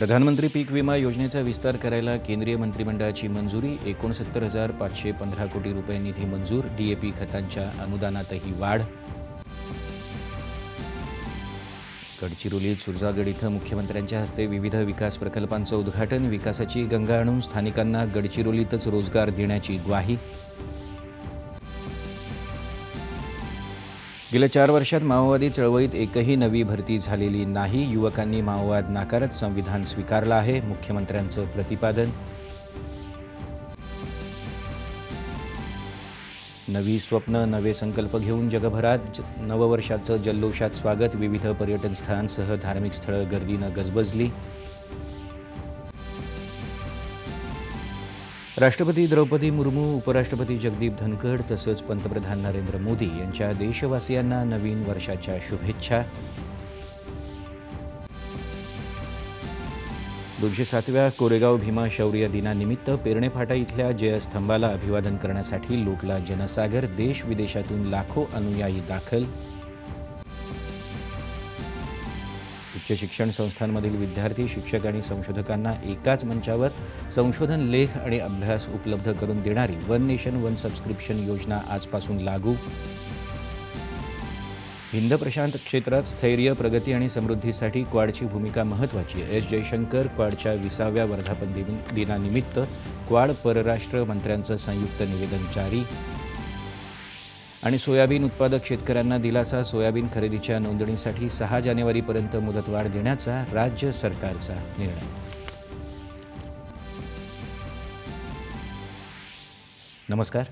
प्रधानमंत्री पीक विमा योजनेचा विस्तार करायला केंद्रीय मंत्रिमंडळाची मंजुरी एकोणसत्तर हजार पाचशे पंधरा कोटी रुपये निधी मंजूर डीएपी खतांच्या अनुदानातही वाढ. गडचिरोलीत सुरजागड इथं मुख्यमंत्र्यांच्या हस्ते विविध विकास प्रकल्पांचं उद्घाटन विकासाची गंगा आणून स्थानिकांना गडचिरोलीतच रोजगार देण्याची ग्वाही. गेल्या चार वर्षात माओवादी चळवळीत एकही नवी भरती झालेली नाही. युवकांनी माओवाद नाकारत संविधान स्वीकारलं आहे. मुख्यमंत्र्यांचं प्रतिपादन. नवी स्वप्न नवे संकल्प घेऊन जगभरात ज- नववर्षाचं जल्लोषात स्वागत. विविध पर्यटन स्थळांसह धार्मिक स्थळं गर्दीनं गजबजली. राष्ट्रपती द्रौपदी मुर्मू उपराष्ट्रपती जगदीप धनखड तसंच पंतप्रधान नरेंद्र मोदी यांच्या देशवासियांना नवीन वर्षाच्या शुभेच्छा. दोनशे सातव्या कोरेगाव भीमा शौर्य दिनानिमित्त पेरणेफाटा इथल्या जयस्तंभाला अभिवादन करण्यासाठी लोटला जनसागर देश विदेशातून लाखो अनुयायी दाखल उच्च शिक्षण संस्थांमधील विद्यार्थी शिक्षक आणि संशोधकांना एकाच मंचावर संशोधन लेख आणि अभ्यास उपलब्ध करून देणारी वन नेशन वन सबस्क्रिप्शन योजना आजपासून लागू. हिंद प्रशांत क्षेत्रात स्थैर्य प्रगती आणि समृद्धीसाठी क्वाडची भूमिका महत्त्वाची एस जयशंकर क्वाडच्या विसाव्या वर्धापन दिनानिमित्त क्वाड परराष्ट्र मंत्र्यांचं संयुक्त निवेदन जारी. आणि सोयाबीन उत्पादक शेतकऱ्यांना दिलासा सोयाबीन खरेदीच्या नोंदणीसाठी सहा जानेवारीपर्यंत मुदतवाढ देण्याचा राज्य सरकारचा निर्णय. नमस्कार.